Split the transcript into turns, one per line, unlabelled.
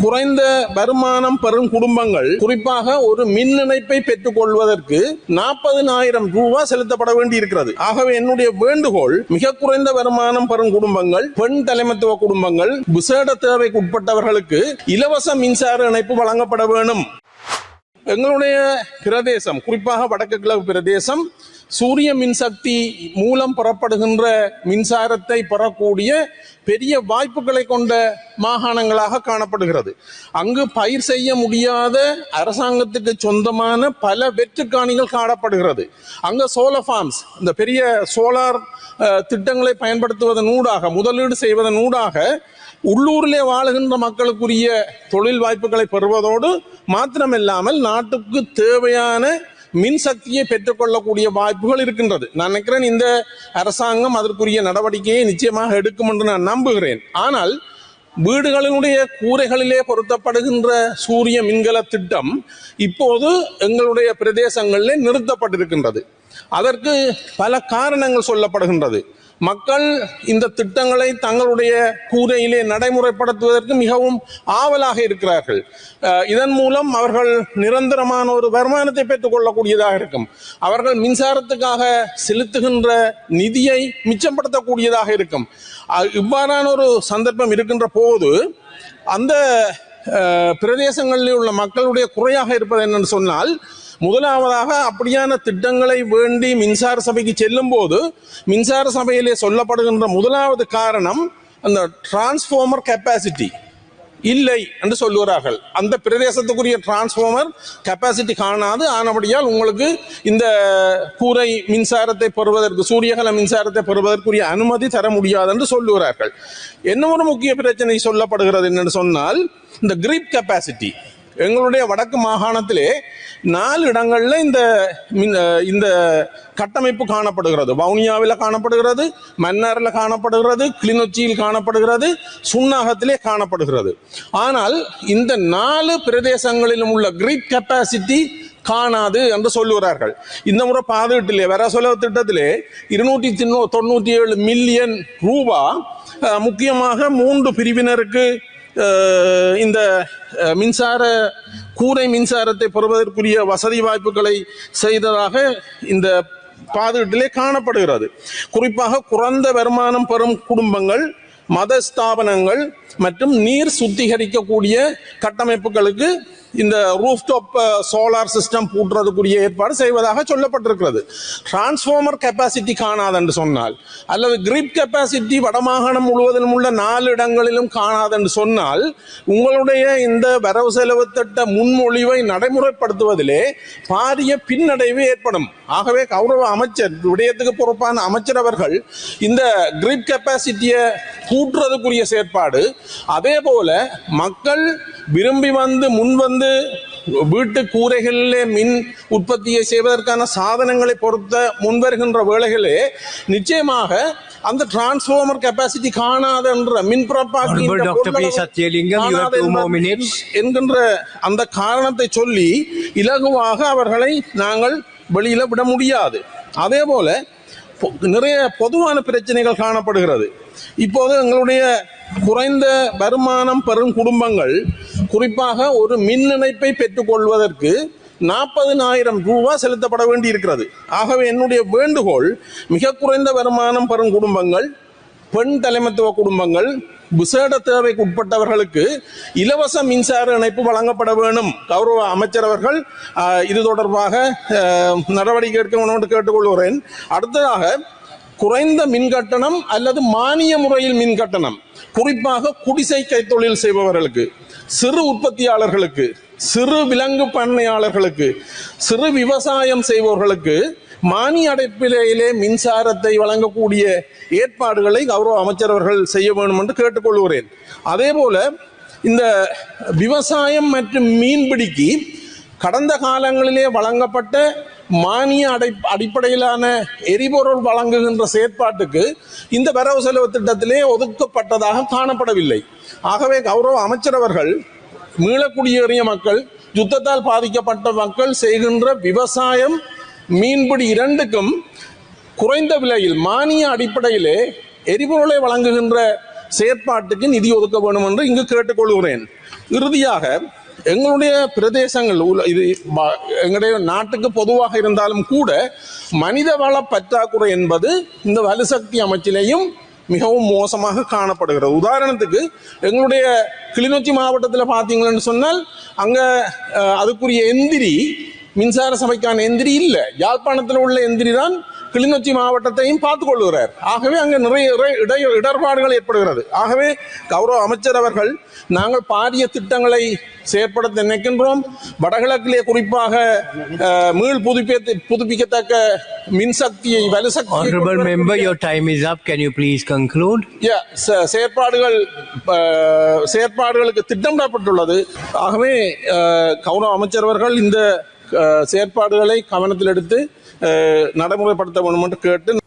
குறைந்த வருமானம் பெறும் குடும்பங்கள் குறிப்பாக ஒரு மின் இணைப்பை பெற்றுக் கொள்வதற்கு நாற்பதினாயிரம் ரூபாய் செலுத்தப்பட வேண்டி இருக்கிறது ஆகவே என்னுடைய வேண்டுகோள் மிக குறைந்த வருமானம் பெறும் குடும்பங்கள் பெண் தலைமைத்துவ குடும்பங்கள் விசேட தேவைக்கு உட்பட்டவர்களுக்கு இலவச மின்சார இணைப்பு வழங்கப்பட வேண்டும். எங்களுடைய பிரதேசம் குறிப்பாக வடக்கு கிழக்கு பிரதேசம் சூரிய மின்சக்தி மூலம் பெறப்படுகின்ற மின்சாரத்தை பெறக்கூடிய பெரிய வாய்ப்புகளை கொண்ட மாகாணங்களாக காணப்படுகிறது. அங்கு பயிர் செய்ய முடியாத அரசாங்கத்துக்கு சொந்தமான பல வெற்றுக்காணிகள் காணப்படுகிறது. அங்கே சோலார் ஃபார்ம்ஸ் இந்த பெரிய சோலார் திட்டங்களை பயன்படுத்துவதன் ஊடாக முதலீடு செய்வதன் ஊடாக உள்ளூரிலே வாழுகின்ற மக்களுக்குரிய தொழில் வாய்ப்புகளை பெறுவதோடு மாத்திரமில்லாமல் நாட்டுக்கு தேவையான மின்சக்தியை பெற்றுக்கொள்ளக்கூடிய வாய்ப்புகள் இருக்கின்றது. நான் நினைக்கிறேன் இந்த அரசாங்கம் அதற்குரிய நடவடிக்கையை நிச்சயமாக எடுக்கும் என்று நான் நம்புகிறேன். ஆனால் வீடுகளினுடைய கூரைகளிலே பொருத்தப்படுகின்ற சூரிய மின்கல திட்டம் இப்போது எங்களுடைய பிரதேசங்களிலே நிறுத்தப்பட்டிருக்கின்றது. அதற்கு பல காரணங்கள் சொல்லப்படுகின்றது. மக்கள் இந்த திட்டங்களை தங்களுடைய கூரையிலே நடைமுறைப்படுத்துவதற்கு மிகவும் ஆவலாக இருக்கிறார்கள். இதன் மூலம் அவர்கள் நிரந்தரமான ஒரு வருமானத்தை பெற்றுக் கொள்ளக்கூடியதாக இருக்கும். அவர்கள் மின்சாரத்துக்காக செலுத்துகின்ற நிதியை மிச்சப்படுத்தக்கூடியதாக இருக்கும். இவ்வாறான ஒரு சந்தர்ப்பம் இருக்கின்ற போது அந்த பிரதேசங்களில் உள்ள மக்களுடைய குறையாக இருப்பது என்னன்னு சொன்னால் முதலாவதாக அப்படியான திட்டங்களை வேண்டி மின்சார சபைக்கு செல்லும் போது மின்சார சபையிலே சொல்லப்படுகின்ற முதலாவது காரணம் அந்த டிரான்ஸ்ஃபார்மர் கெப்பாசிட்டி இல்லை என்று சொல்லுகிறார்கள். அந்த பிரதேசத்துக்குரிய டிரான்ஸ்ஃபார்மர் கெப்பாசிட்டி காணாது. ஆனபடியால் உங்களுக்கு இந்த கூரை மின்சாரத்தை பெறுவதற்கு சூரியகல மின்சாரத்தை பெறுவதற்குரிய அனுமதி தர முடியாது என்று சொல்லுகிறார்கள். என்ன ஒரு முக்கிய பிரச்சனை சொல்லப்படுகிறது என்னென்னு சொன்னால் இந்த கிரிப் கெப்பாசிட்டி எங்களுடைய வடக்கு மாகாணத்திலே நாலு இடங்களில் இந்த இந்த கட்டமைப்பு காணப்படுகிறது. வவுனியாவில் காணப்படுகிறது மன்னாரில் காணப்படுகிறது கிளிநொச்சியில் காணப்படுகிறது சுன்னாகத்திலே காணப்படுகிறது. ஆனால் இந்த நாலு பிரதேசங்களிலும் உள்ள கிரிட் கெப்பாசிட்டி காணாது என்று சொல்லுகிறார்கள். இந்த முறை பாதுகாட்டிலே வர செலவு திட்டத்திலே இருநூற்றி தொண்ணூற்றி ஏழு மில்லியன் ரூபா முக்கியமாக மூன்று பிரிவினருக்கு இந்த மின்சார கூரை மின்சாரத்தை பெறுவதற்குரிய வசதி வாய்ப்புகளை செய்ததாக இந்த பாதுகாட்டிலே காணப்படுகிறது. குறிப்பாக குறைந்த வருமானம் பெறும் குடும்பங்கள் மத ஸ்தாபனங்கள் மற்றும் நீர் சுத்திகரிக்கக்கூடிய கட்டமைப்புகளுக்கு இந்த ரூஃப்டாப் சோலார் சிஸ்டம் பூட்டுறதுக்குரிய ஏற்பாடு செய்வதாக சொல்லப்பட்டிருக்கிறது. டிரான்ஸ்ஃபார்மர் கெப்பாசிட்டி காணாது என்று சொன்னால் அல்லது கிரிப் கெப்பாசிட்டி வடமாகாணம் முழுவதிலும் உள்ள நாலு இடங்களிலும் காணாது என்று சொன்னால் உங்களுடைய இந்த வரவு செலவு திட்ட முன்மொழிவை நடைமுறைப்படுத்துவதிலே பாரிய பின்னடைவு ஏற்படும். ஆகவே கௌரவ அமைச்சர் விடயத்துக்கு பொறுப்பான அமைச்சர் அவர்கள் இந்த கிரிட் கெப்பாசிட்டியை கூட்டுறதுக்குரிய செயற்பாடு அதே போல மக்கள் விரும்பி வந்து முன் வந்து வீட்டு கூரைகளிலே மின் உற்பத்தியை செய்வதற்கான சாதனங்களை பொறுத்த முன்வருகின்ற வேளைகளே நிச்சயமாக அந்த டிரான்ஸ்ஃபார்மர் கெப்பாசிட்டி காணாத என்ற மின். என்கின்ற அந்த காரணத்தை சொல்லி இலகுவாக அவர்களை நாங்கள் வெளியில் விட முடியாது. அதே போல் நிறைய பொதுவான பிரச்சனைகள் காணப்படுகிறது. இப்போது எங்களுடைய குறைந்த வருமானம் பெறும் குடும்பங்கள் குறிப்பாக ஒரு மின் இணைப்பை பெற்றுக்கொள்வதற்கு நாற்பதினாயிரம் ரூபா செலுத்தப்பட வேண்டி இருக்கிறது ஆகவே என்னுடைய வேண்டுகோள் மிக குறைந்த வருமானம் பெறும் குடும்பங்கள் பெண் தலைமைத்துவ குடும்பங்கள் விசேட தேவைக்கு உட்பட்டவர்களுக்கு இலவச மின்சார இணைப்பு வழங்கப்பட வேண்டும். கௌரவ அமைச்சர் அவர்கள் இது தொடர்பாக நடவடிக்கை எடுக்க வேண்டும் கேட்டுக்கொள்கிறேன். அடுத்ததாக குறைந்த மின் கட்டணம் அல்லது மானிய முறையில் மின் கட்டணம் குறிப்பாக குடிசை கைத்தொழில் செய்பவர்களுக்கு சிறு உற்பத்தியாளர்களுக்கு சிறு விலங்கு பண்ணையாளர்களுக்கு சிறு விவசாயம் செய்பவர்களுக்கு மானிய அடைப்பிலேயே மின்சாரத்தை வழங்கக்கூடிய ஏற்பாடுகளை கௌரவ அமைச்சர் அவர்கள் செய்ய வேண்டும் என்று கேட்டுக்கொள்கிறேன். அதே போல இந்த விவசாயம் மற்றும் மீன்பிடிக்கு கடந்த காலங்களிலே வழங்கப்பட்ட மானிய அடை அடிப்படையிலான எரிபொருள் வழங்குகின்ற செயற்பாட்டுக்கு இந்த வரவு செலவு திட்டத்திலே ஒதுக்கப்பட்டதாக காணப்படவில்லை. ஆகவே கௌரவ அமைச்சர் அவர்கள் மீளக்குடியேறிய மக்கள் யுத்தத்தால் பாதிக்கப்பட்ட மக்கள் செய்கின்ற விவசாயம் மீன்பிடி இரண்டுக்கும் குறைந்த விலையில் மானிய அடிப்படையிலே எரிபொருளை வழங்குகின்ற செயற்பாட்டுக்கு நிதி ஒதுக்க வேண்டும் என்று இங்கு கேட்டுக்கொள்கிறேன் இறுதியாக எங்களுடைய பிரதேசங்கள் உள்ள- இது எங்களுடைய நாட்டுக்கு பொதுவாக இருந்தாலும் கூட மனிதவள பற்றாக்குறை என்பது இந்த வலுசக்தி அமைச்சிலேயும் மிகவும் மோசமாக காணப்படுகிறது. உதாரணத்துக்கு எங்களுடைய கிளிநொச்சி மாவட்டத்தில் பார்த்தீங்கன்னு சொன்னால் அங்கே அதுக்குரிய எந்திரி மின்சார சபைக்கான எந்திரி இல்லை. யாழ்ப்பாணத்தில் உள்ள எந்திரி தான் கிளிநொச்சி மாவட்டத்தையும் பார்த்து கொள்கிறார் ஆகவே அங்கே நிறைய இட- இடை- இடர்பாடுகள் ஏற்படுகிறது. ஆகவே கௌரவ அமைச்சர் அவர்கள் நாங்கள் பாரிய திட்டங்களை செயற்படுத்த நினைக்கின்றோம். வடகிழக்கிலே குறிப்பாக மீள் புதுப்பிக்க புதுப்பிக்கத்தக்க மின்சக்தியை வலுசக்தியை செயற்பாடுகள் செயற்பாடுகளுக்கு திட்டமிடப்பட்டுள்ளது. ஆகவே கௌரவ அமைச்சர் அவர்கள் இந்த செயற்பாடுகளை கவனத்தில் எடுத்து நடைமுறைப்படுத்த வேண்டும் என்று கேட்டு